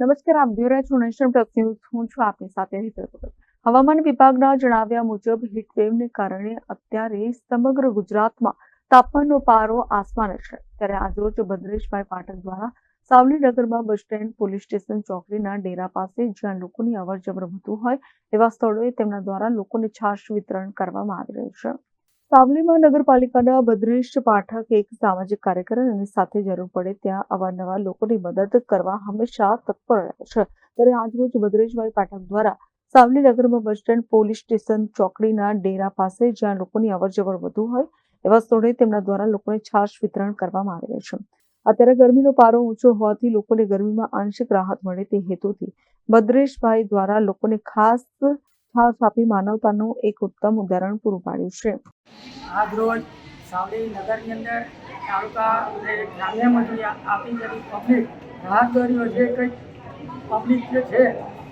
નમસ્કાર, આપ જોઈ રહ્યા છો નેશન પ્લસ ન્યૂઝ. હું છું આપની સાથે હેતલ હવામાન વિભાગના જણાવ્યા મુજબ, હીટવેવને કારણે અત્યારે સમગ્ર ગુજરાતમાં તાપમાનનો પારો આસમાને છે. ત્યારે આજરોજ ભદ્રેશભાઈ પાઠક દ્વારા સાવલીનગરમાં બસ સ્ટેન્ડ, પોલીસ સ્ટેશન ચોકડીના ડેરા પાસે જ્યાં લોકોની અવરજવર વધુ હોય એવા સ્થળોએ તેમના દ્વારા લોકોને છાશ વિતરણ કરવામાં આવી રહ્યું છે. સાવલીમાં નગરપાલિકાના ભદ્રેશ પાઠક એક સામાજિક કાર્યકર અને સાથે જરૂર પડે ત્યાં અવારનવાર લોકોની મદદ કરવા હંમેશા તત્પર રહે છે. ત્યારે આજરોજ બદ્રેશભાઈ પાઠક દ્વારા સાવલી નગરમાં બસ સ્ટેન્ડ, પોલીસ સ્ટેશન, ચોકડીના ડેરા પાસે જ્યાં લોકોની અવરજવર વધુ હોય એવા સ્થળે તેમના દ્વારા લોકોને છાશ વિતરણ કરવામાં આવી રહ્યું છે. અત્યારે ગરમીનો પારો ઊંચો હોવાથી લોકોને ગરમીમાં આંશિક રાહત મળે તે હેતુથી ભદ્રેશભાઈ દ્વારા લોકોને ખાસ છાશ આપી માનવતાનું એક ઉત્તમ ઉદાહરણ પૂરું પાડ્યું છે. આજ રોજ સાવલી નગરની અંદર તાલુકા અને ગ્રામ્યમાંથી આપી કરી પબ્લિક રાહતદારીઓ જે કંઈક પબ્લિક જે છે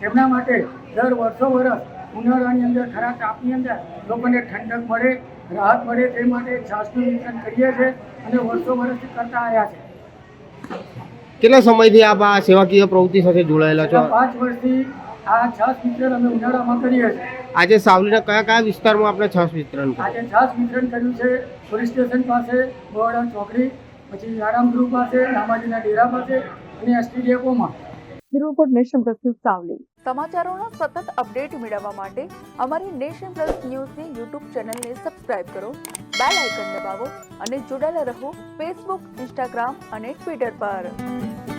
તેમના માટે દર વર્ષો વર્ષ ઉનાળાની અંદર ખરા તાપની અંદર લોકોને ઠંડક મળે રાહત મળે તે માટે છાસનું વિતરણ કરીએ છીએ અને વર્ષો વર્ષથી કરતા આવ્યા છે. કેટલા સમયથી આપ આ સેવાકીય પ્રવૃત્તિ સાથે જોડાયેલા છો? પાંચ વર્ષથી આ છાસ વિતરણ અમે ઉનાળામાં કરીએ છીએ. આજે સાવલીના કયા કયા વિસ્તારમાં આપણે છાસ વિતરણ આજે છાસ વિતરણ કર્યું છે પોલીસ સ્ટેશન પાસે બોવાડા ચોકડી પછી આરામગૃહ પાસે રામાજીના ડેરા પાસે અને ST ડેપોમાં. Report nation plus Savli. સમાચારોનો સતત અપડેટ મેળવવા માટે અમારી નેશન પ્લસ ન્યૂઝની યુટ્યુબ ચેનલને સબસ્ક્રાઇબ કરો બેલ આઇકન દબાવો અને જોડાયેલા રહો ફેસબુક ઇન્સ્ટાગ્રામ અને ટ્વિટર પર.